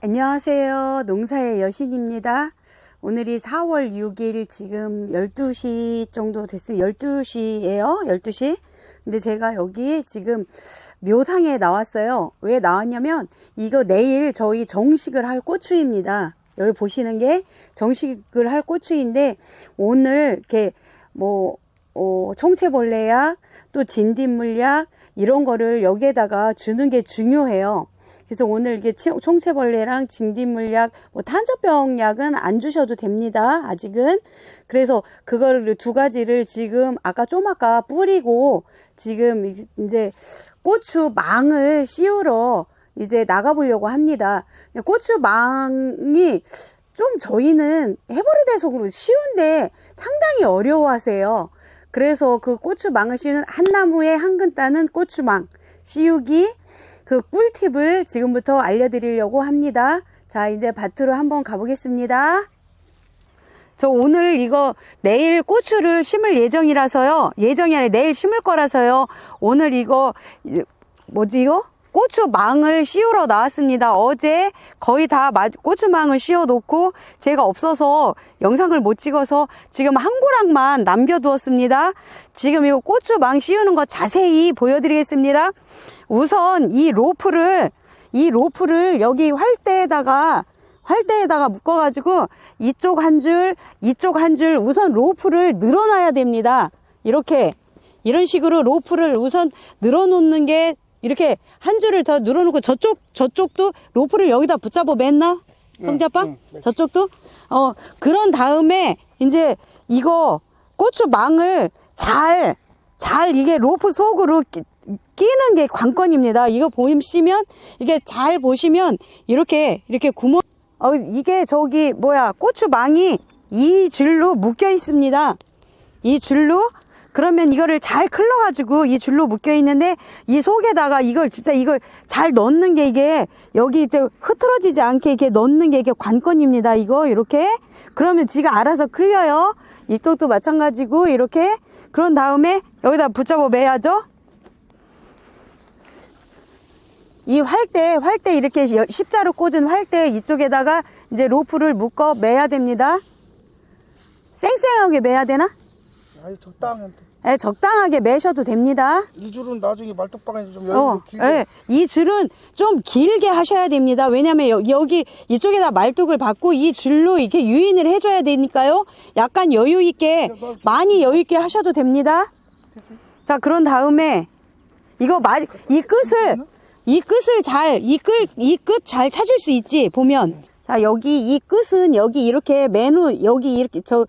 안녕하세요. 농사의 여신입니다. 오늘이 4월 6일 지금 12시 정도 됐으면 12시예요. 12시. 근데 제가 여기 지금 묘상에 나왔어요. 왜 나왔냐면 이거 내일 저희 정식을 할 고추입니다. 여기 보시는 게 정식을 할 고추인데 오늘 이렇게 뭐 어, 총체벌레약 또 진딧물약 이런 거를 여기에다가 주는 게 중요해요. 그래서 오늘 이게 치- 총체벌레랑 진딧물약, 뭐 탄저병약은 안 주셔도 됩니다. 아직은. 그래서 그거를 두 가지를 지금 아까 좀 아까 뿌리고 지금 이- 이제 고추 망을 씌우러 이제 나가보려고 합니다. 고추 망이 좀 저희는 해버리 대 속으로 쉬운데 상당히 어려워하세요. 그래서 그 고추망을 씌우는 한 나무에 한 근 따는 고추망 씌우기 그 꿀팁을 지금부터 알려드리려고 합니다. 자, 이제 밭으로 한번 가보겠습니다. 저 오늘 이거 내일 고추를 심을 예정이라서요. 예정이 아니라 내일 심을 거라서요. 오늘 이거 이- 뭐지 이거? 고추망을 씌우러 나왔습니다. 어제 거의 다 마- 고추망을 씌워 놓고 제가 없어서 영상을 못 찍어서 지금 한 고랑만 남겨두었습니다. 지금 이거 고추망 씌우는 거 자세히 보여드리겠습니다. 우선 이 로프를 이 로프를 여기 활대에다가 활대에다가 묶어가지고 이쪽 한 줄, 이쪽 한 줄 우선 로프를 늘어놔야 됩니다. 이렇게 이런 식으로 로프를 우선 늘어놓는 게 이렇게 한 줄을 더 늘어놓고 저쪽 저쪽도 로프를 여기다 붙잡아 맸나? 성자빠? 응, 응, 저쪽도? 어 그런 다음에 이제 이거 고추망을 잘 잘 이게 로프 속으로 끼, 끼는 게 관건입니다. 이거 보시면 이게 잘 보시면 이렇게 이렇게 구멍 어 이게 저기 뭐야 고추망이 이 줄로 묶여 있습니다. 이 줄로 그러면 이거를 잘 클러가지고 이 줄로 묶여 있는데 이 속에다가 이걸 진짜 이걸 잘 넣는 게 이게 여기 이제 흐트러지지 않게 이렇게 넣는 게 이게 관건입니다. 이거 이렇게 그러면 지가 알아서 클려요. 이쪽도 마찬가지고 이렇게 그런 다음에 여기다 붙잡아 매야죠. 이 활대, 활대 이렇게 여- 십자로 꽂은 활대 이쪽에다가 이제 로프를 묶어 매야 됩니다. 쌩쌩하게 매야 되나? 아니 적당히 예, 적당하게 매셔도 됩니다. 이 줄은 나중에 말뚝방에 좀 어, 여유를 길게 예, 이 줄은 좀 길게 하셔야 됩니다. 왜냐면 여, 여기 이쪽에다 말뚝을 받고 이 줄로 이렇게 유인을 해줘야 되니까요. 약간 여유 있게 많이 여유 있게 하셔도 됩니다. 자, 그런 다음에 이거 마, 이 끝을 이 끝을 잘 이 끝 이 끝 잘 찾을 수 있지 보면 자 여기 이 끝은 여기 이렇게 맨후 여기 이렇게 저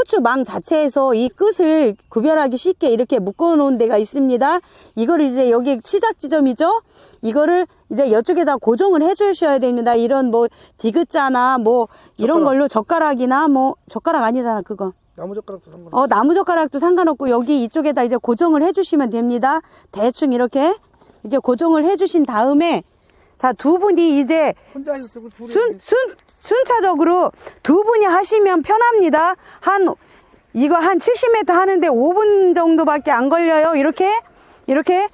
고추망 자체에서 이 끝을 구별하기 쉽게 이렇게 묶어 놓은 데가 있습니다. 이거를 이제 여기 시작 지점이죠. 이거를 이제 이쪽에다 고정을 해 주셔야 됩니다. 이런 뭐 디귿자나 뭐 이런 젓가락. 걸로 젓가락이나 뭐 젓가락 아니잖아 그거. 나무 젓가락도 상관. 어, 나무 젓가락도 상관없고 여기 이쪽에다 이제 고정을 해 주시면 됩니다. 대충 이렇게 이렇게 고정을 해 주신 다음에 자 두 분이 이제 혼자 하셨으면 둘이 순, 순, 순차적으로 두 분이 하시면 편합니다. 한 이거 한 70m 하는데 5분 정도밖에 안 걸려요. 이렇게 이렇게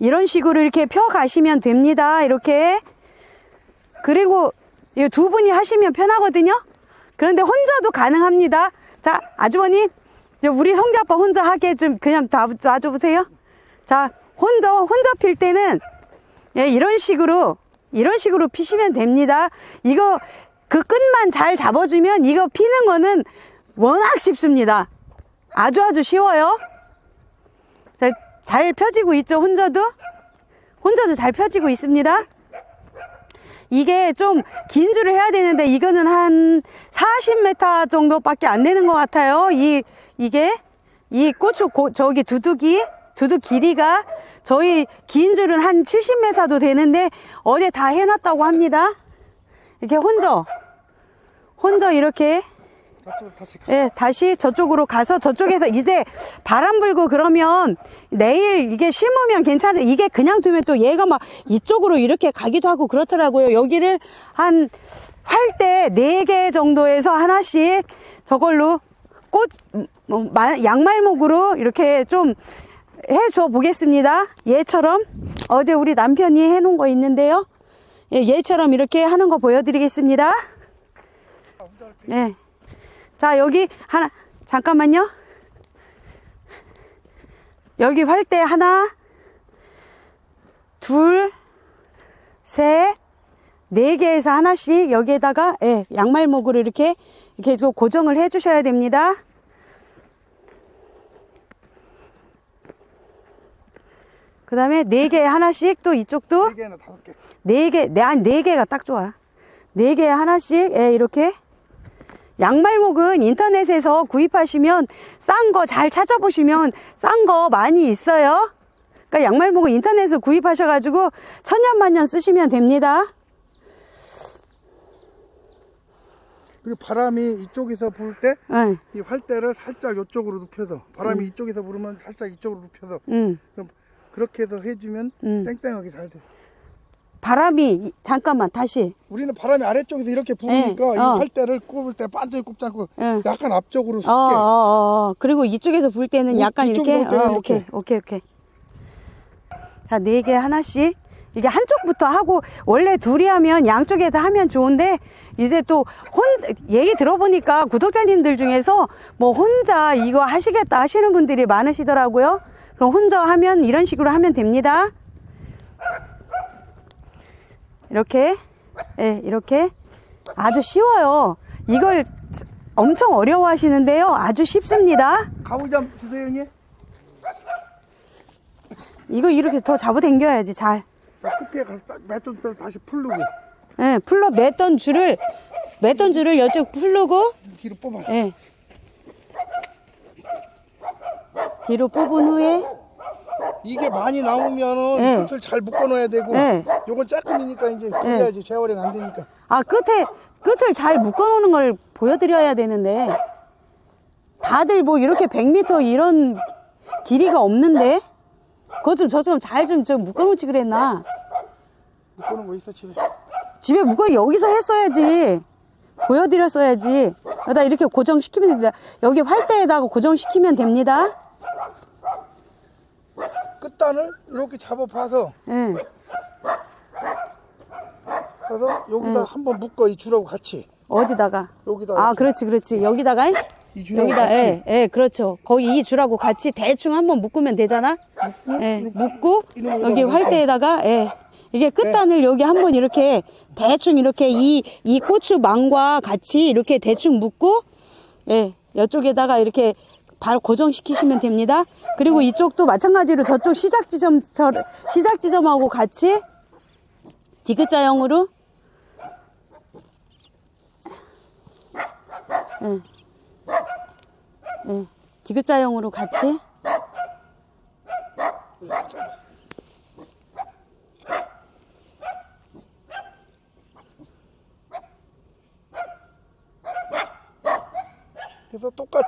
이런 식으로 이렇게 펴 가시면 됩니다. 이렇게 그리고 이 두 분이 하시면 편하거든요. 그런데 혼자도 가능합니다. 자, 아주버님, 우리 성자 아빠 혼자 하게 좀 그냥 다 놔줘보세요. 자, 혼자, 혼자 필 때는 예, 이런 식으로, 이런 식으로 피시면 됩니다. 이거, 그 끝만 잘 잡아주면 이거 피는 거는 워낙 쉽습니다. 아주 아주 쉬워요. 자, 잘 펴지고 있죠, 혼자도? 혼자도 잘 펴지고 있습니다. 이게 좀 긴 줄을 해야 되는데 이거는 한 40m 정도밖에 안 되는 것 같아요. 이 이게 이 고추 고, 저기 두둑이 두둑 길이가 저희 긴 줄은 한 70m도 되는데 어제 다 해놨다고 합니다. 이렇게 혼자 혼자 이렇게 다시. 예, 다시 저쪽으로 가서 저쪽에서 이제 바람 불고 그러면 내일 이게 심으면 괜찮아. 이게 그냥 두면 또 얘가 막 이쪽으로 이렇게 가기도 하고 그렇더라고요. 여기를 한 활대 네개 정도에서 하나씩 저걸로 꽃, 음, 어, 마- 양말목으로 이렇게 좀 해줘 보겠습니다. 얘처럼 어제 우리 남편이 해놓은 거 있는데요. 예, 얘처럼 이렇게 하는 거 보여드리겠습니다. 네. 자, 여기 하나, 잠깐만요. 여기 활대 하나, 둘, 셋, 네 개에서 하나씩 여기에다가, 예, 양말목으로 이렇게, 이렇게 좀 고정을 해 주셔야 됩니다. 그 다음에 네 개 하나씩 또 이쪽도 네 개나 다섯 개. 네 개, 네, 아니, 네 개가 딱 좋아. 네 개 하나씩, 예, 이렇게. 양말목은 인터넷에서 구입하시면 싼 거 잘 찾아보시면 싼 거 많이 있어요. 그러니까 양말목은 인터넷에서 구입하셔가지고 천년만년 쓰시면 됩니다. 그리고 바람이 이쪽에서 불 때이 응, 활대를 살짝 이쪽으로 눕혀서 바람이 음. 이쪽에서 불으면 살짝 이쪽으로 눕혀서 응, 그럼 그렇게 해서 해주면 음. 땡땡하게 잘 돼. 바람이, 이- 잠깐만, 다시. 우리는 바람이 아래쪽에서 이렇게 부으니까 네, 이 어. 활대를 꼽을 때 반드시 꼽지 않고 응. 약간 앞쪽으로 어, 어, 어, 어. 그리고 이쪽에서 불 때는 오, 약간 이렇게. 어, 오케이, 이렇게. 오케이, 오케이. 자, 네 개 하나씩. 이게 한쪽부터 하고, 원래 둘이 하면 양쪽에서 하면 좋은데, 이제 또 혼자, 얘기 들어보니까 구독자님들 중에서 뭐 혼자 이거 하시겠다 하시는 분들이 많으시더라고요. 그럼 혼자 하면 이런 식으로 하면 됩니다. 이렇게, 예, 이렇게. 아주 쉬워요. 이걸 엄청 어려워 하시는데요. 아주 쉽습니다. 가오잠 주세요 형님. 이거 이렇게 더 잡아당겨야지, 잘. 자, 끝에 가서 딱 맷돌 다시 풀르고 예, 풀러 맸던 줄을, 맸던 줄을 이쪽 풀르고, 뒤로 뽑아. 예. 뒤로 뽑은 후에, 이게 많이 나오면은 네. 끝을 잘 묶어 넣어야 되고 네. 요건 짝꿍이니까 이제 그래야지 재활용 안 되니까. 아, 끝에, 끝을 잘 묶어놓는 걸 보여드려야 되는데, 다들 뭐 이렇게 100m 이런 길이가 없는데, 그거 좀 저 좀 잘 좀 좀 묶어놓지 그랬나? 묶어 놓은 거 있어 집에. 집에 묶어 여기서 했어야지. 보여드렸어야지. 여기다 이렇게 고정시키면 됩니다. 여기 활대에다가 고정시키면 됩니다. 끝단을 이렇게 잡아 봐서 예. 그래서 여기다 한번 묶어 이 줄하고 같이 어디다가? 여기다 아, 이렇게 그렇지, 그렇지. 여기다가, 이 줄하고 여기다, 같이 예, 예, 그렇죠. 거기 이 줄하고 같이 대충 한번 묶으면 되잖아? 예, 묶고, 이놈에다가 여기. 활대에다가, 예. 이게 끝단을 여기 한번 이렇게 대충 이렇게 이, 이 고추망과 같이 이렇게 대충 묶고, 예, 이쪽에다가 이렇게 바로 고정시키시면 됩니다. 그리고 이쪽도 마찬가지로 저쪽 시작 지점, 저, 시작 지점하고 같이 디귿자형으로 예. 예. 디귿자형으로 같이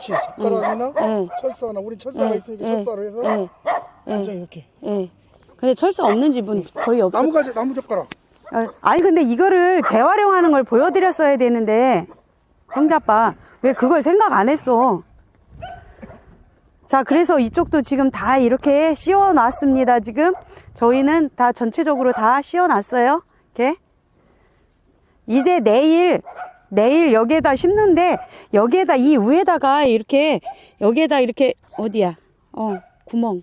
똑같이 젓가락이나 예. 철사나 우리 철사가 예, 있으니까 예, 철사로 해서 예, 완전 이렇게. 예. 근데 철사 없는 집은 거의 없어. 나무 가지 나무 젓가락. 아, 아니 근데 이거를 재활용하는 걸 보여드렸어야 되는데 성자빠 왜 그걸 생각 안 했어? 자 그래서 이쪽도 지금 다 이렇게 씌워 놨습니다 지금. 저희는 다 전체적으로 다 씌워 놨어요. 이렇게. 이제 내일 내일 여기에다 심는데 여기에다 이 위에다가 이렇게 여기에다 이렇게 어디야 어 구멍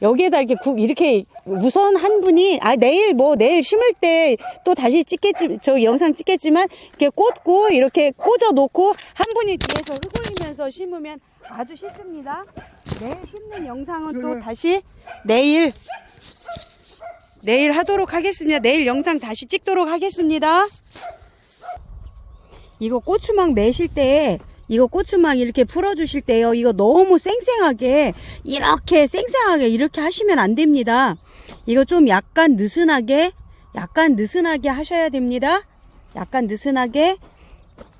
여기에다 이렇게 구, 이렇게 우선 한 분이 아 내일 뭐 내일 심을 때 또 다시 찍겠지 저 영상 찍겠지만 이렇게 꽂고 이렇게 꽂아 놓고 한 분이 뒤에서 흙올리면서 심으면 아주 쉽습니다. 내일 심는 영상은 또 네. 다시 내일 내일 하도록 하겠습니다. 내일 영상 다시 찍도록 하겠습니다. 이거 고추막 매실 때 이거 고추막 이렇게 풀어주실 때요. 이거 너무 쌩쌩하게 이렇게 쌩쌩하게 이렇게 하시면 안 됩니다. 이거 좀 약간 느슨하게 약간 느슨하게 하셔야 됩니다. 약간 느슨하게.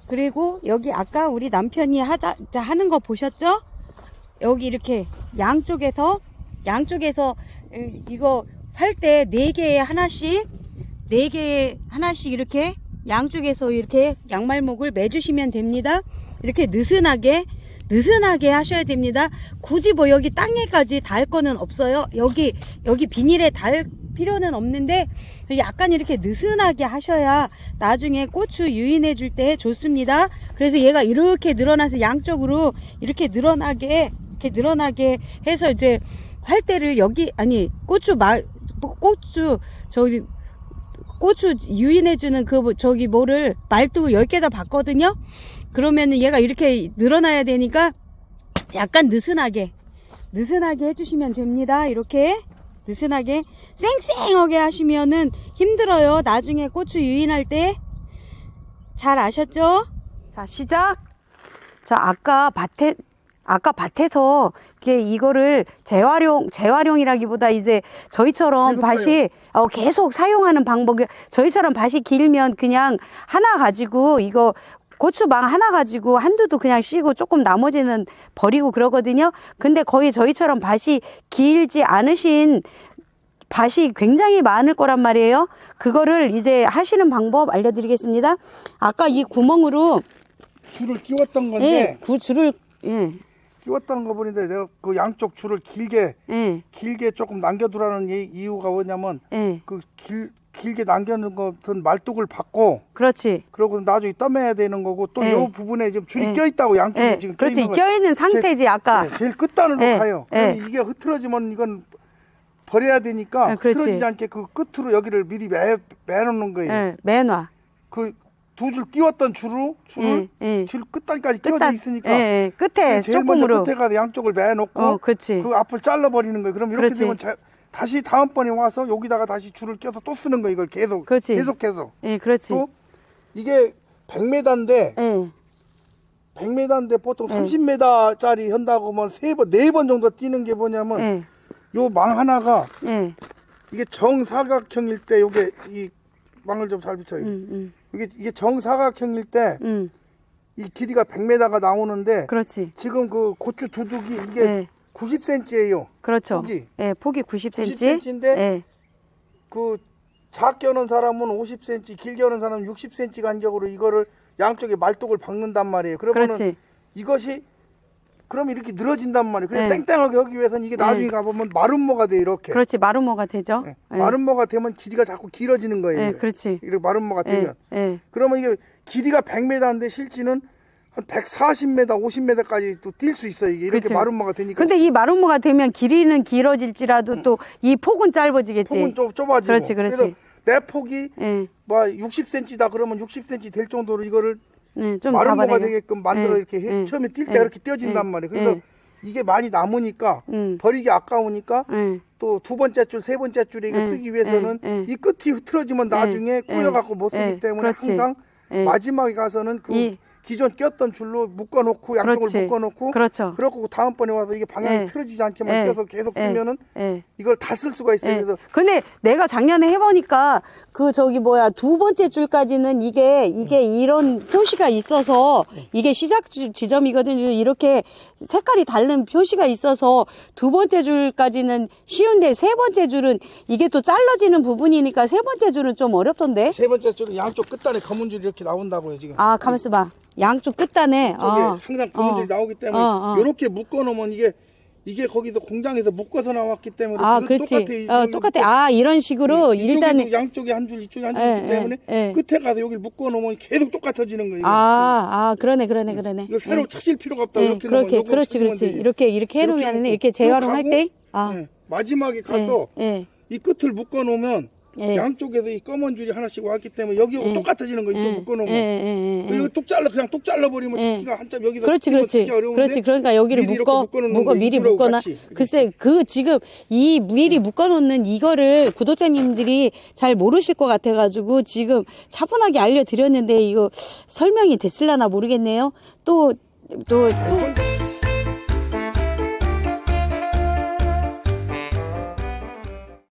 그리고 여기 아까 우리 남편이 하다 하는 거 보셨죠? 여기 이렇게 양쪽에서 양쪽에서 이- 이거 할 때 네 개에 하나씩 네 개에 하나씩 이렇게 양쪽에서 이렇게 양말목을 매주시면 됩니다. 이렇게 느슨하게 느슨하게 하셔야 됩니다. 굳이 뭐 여기 땅에까지 닿을 거는 없어요. 여기 여기 비닐에 닿을 필요는 없는데 약간 이렇게 느슨하게 하셔야 나중에 고추 유인해 줄 때 좋습니다. 그래서 얘가 이렇게 늘어나서 양쪽으로 이렇게 늘어나게 이렇게 늘어나게 해서 이제 활대를 여기 아니 고추 마 고추 저기 고추 유인해주는 그 뭐- 저기 뭐를 말뚝 10개다 봤거든요. 그러면은 얘가 이렇게 늘어나야 되니까 약간 느슨하게 느슨하게 해주시면 됩니다. 이렇게 느슨하게 쌩쌩하게 하시면은 힘들어요. 나중에 고추 유인할 때 잘 아셨죠? 자 시작. 자 아까 밭에 아까 밭에서 이게 이거를 재활용 재활용이라기보다 이제 저희처럼 밭이 어, 계속 사용하는 방법이 저희처럼 밭이 길면 그냥 하나 가지고 이거 고추망 하나 가지고 한두도 그냥 씌고 조금 나머지는 버리고 그러거든요. 근데 거의 저희처럼 밭이 길지 않으신 밭이 굉장히 많을 거란 말이에요. 그거를 이제 하시는 방법 알려드리겠습니다. 아까 이 구멍으로 줄을 끼웠던 건데 예, 구 줄을 예, 끼웠다는 거 보는데 내가 그 양쪽 줄을 길게 예, 길게 조금 남겨두라는 이- 이유가 뭐냐면 예, 그 길 길게 남겨놓은 것은 말뚝을 받고 그렇지. 그러고 나중에 떠매야 되는 거고 또 이 예. 부분에 지금 줄이 예. 껴있다고 양쪽에 예, 지금 그렇지. 껴있는 거 껴있는 상태지 아까. 네, 제일 끝단으로 예, 가요. 예. 그럼 이게 흐트러지면 이건 버려야 되니까 예, 그렇지. 흐트러지지 않게 그 끝으로 여기를 미리 매, 매놓는 거예요. 예, 매놔. 그 두 줄 끼웠던 줄로 줄을 예, 예. 줄 끝단까지 끼워져 끝단- 있으니까 예, 예, 끝에 제일 먼저 조금으로. 끝에 가서 양쪽을 매놓고 어. 그 앞을 잘라버리는 거예요. 그럼 이렇게 그렇지. 되면 자- 다시 다음번에 와서 여기다가 다시 줄을 껴서 또 쓰는 거예요. 이걸 계속 그렇지. 계속해서 예, 그렇지. 또 이게 100m인데 예, 100m인데 보통 30m짜리 한다고 하면 세 번, 네 번 정도 뛰는 게 뭐냐면 예, 요 망 하나가 예. 이게 정사각형일 때 요게 이 망을 좀잘 비춰요. 음, 음, 이게 이게 정사각형일 때이 음. 길이가 100m가 나오는데 그렇지. 지금 그 고추 두둑이 이게 예, 90cm예요. 그렇죠. 폭이. 예, 폭이 90cm. 90cm 인데 예, 그 작게 하는 사람은 50cm, 길게 하는 사람은 60cm 간격으로 이거를 양쪽에 말뚝을 박는단 말이에요. 그러면은 그렇지. 이것이 그럼 이렇게 늘어진단 말이에요. 그래서 네. 땡땡하게 하기 위해서는 이게 나중에 네. 가보면 마름모가 돼 이렇게. 그렇지. 마루모가 되죠. 네. 예. 마름모가 되면 길이가 자꾸 길어지는 거예요. 예, 이게. 그렇지. 이렇게 마름모가 예, 되면. 예. 그러면 이게 길이가 100m인데 실지는 한 140m, 50m까지 또 뛸 수 있어요. 이게 이렇게. 마름모가 되니까. 근데 이 마루모가 되면 길이는 길어질지라도 또 이 폭은 짧아지겠지. 폭은 좀 좁아지고. 그렇지, 그렇지. 래서내 폭이 예, 뭐 60cm다 그러면 60cm 될 정도로 이거를 예, 좀 마름모가 잡아내게. 되게끔 만들어 예, 이렇게 해- 예, 처음에 뛸때 예, 이렇게 띄어진단 예, 말이에요. 그래서 예, 이게 많이 남으니까 음, 버리기 아까우니까 예, 또두 번째 줄, 세 번째 줄에 이거 예, 뜨기 위해서는 예, 예. 이 끝이 흐트러지면 나중에 예, 꼬여갖고 못 쓰기 예, 때문에 그렇지. 항상 예. 마지막에 가서는 그 이- 기존 꼈던 줄로 묶어놓고 양쪽을 그렇지. 묶어놓고 그렇죠. 그렇고 다음번에 와서 이게 방향이 예. 틀어지지 않게만 예. 껴서 계속 예. 쓰면은 예. 이걸 다 쓸 수가 있어요. 예. 그래서 근데 내가 작년에 해보니까 그 저기 뭐야 두 번째 줄까지는 이게 이게 이런 표시가 있어서 이게 시작 지- 지점이거든요. 이렇게 색깔이 다른 표시가 있어서 두 번째 줄까지는 쉬운데 세 번째 줄은 이게 또 잘라지는 부분이니까 세 번째 줄은 좀 어렵던데. 세 번째 줄은 양쪽 끝단에 검은 줄이 이렇게 나온다고요 지금. 아 가만있어 봐. 양쪽 끝단에. 어. 항상 검은 어. 나오기 때문에 어, 어. 이렇게 묶어 놓으면 이게 이게 거기서 공장에서 묶어서 나왔기 때문에 아, 이거 그렇지. 똑같아. 어, 똑같아. 아, 이런 식으로 일단은 일단은 양쪽에 한 줄, 이쪽에 한줄 예, 있기 때문에 예, 예. 끝에 가서 여기를 묶어 놓으면 계속 똑같아지는 거예요. 아, 아, 그러네, 그러네, 그러네. 이거 새로 예. 차실 필요가 없다. 예, 이렇게 그렇게, 놓으면 그렇지, 그렇지. 이렇게, 이렇게 해놓으면 이렇게 쭉 재활용할 때, 아, 예, 마지막에 가서 예, 이 끝을 묶어 놓으면 예. 양쪽에서 이 검은 줄이 하나씩 왔기 때문에 여기하고 예. 똑같아지는 거 이쪽 예, 묶어놓으면 예, 예, 예, 예. 이거 뚝 잘라 그냥 뚝 잘라버리면 예. 찾기가 한참 여기다 그렇지, 그렇지. 그렇지. 그러니까 여기를 묶어, 묶어, 거 미리 이렇게. 글쎄, 그 지금 이 미리 묶어놓는 이거를 구독자님들이 잘 모르실 것 같아가지고 지금 차분하게 알려드렸는데 이거 설명이 됐을라나 모르겠네요. 또, 또, 또.